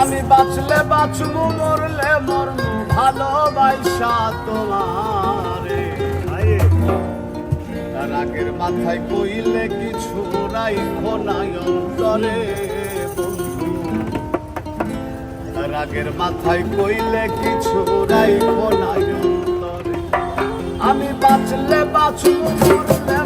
আমি বাঁচলে বাঁচবো, মরলে মরব, ভালোবাসা তোমার। রাগের মাথায় কইলে কিছু রাইখো নাই অন্তরে রাগের মাথায় কইলে কিছু রাইখো নাই অন্তরে। আমি বাঁচলে বাঁচবো, মরলে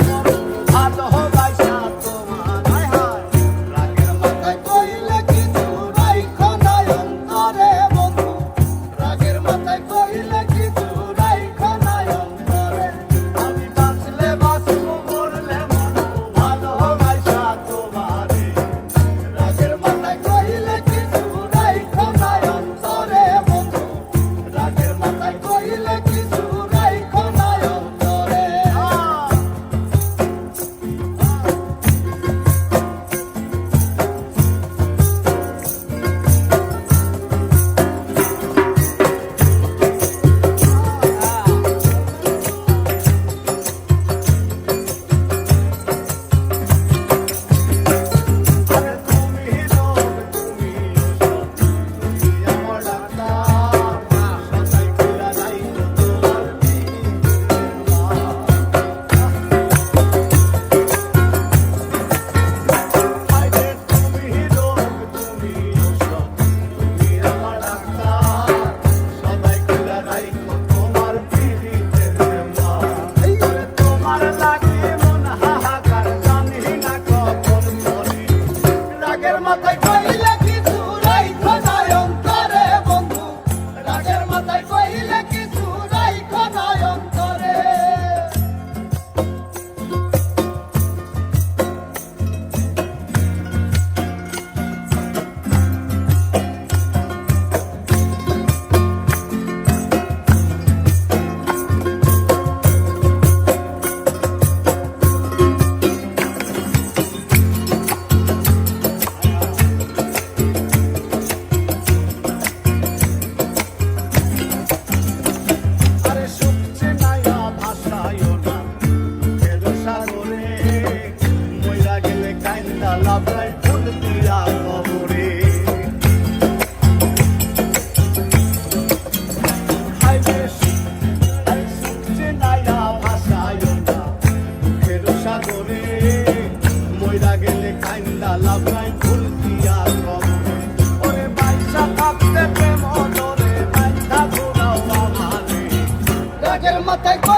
মাথায়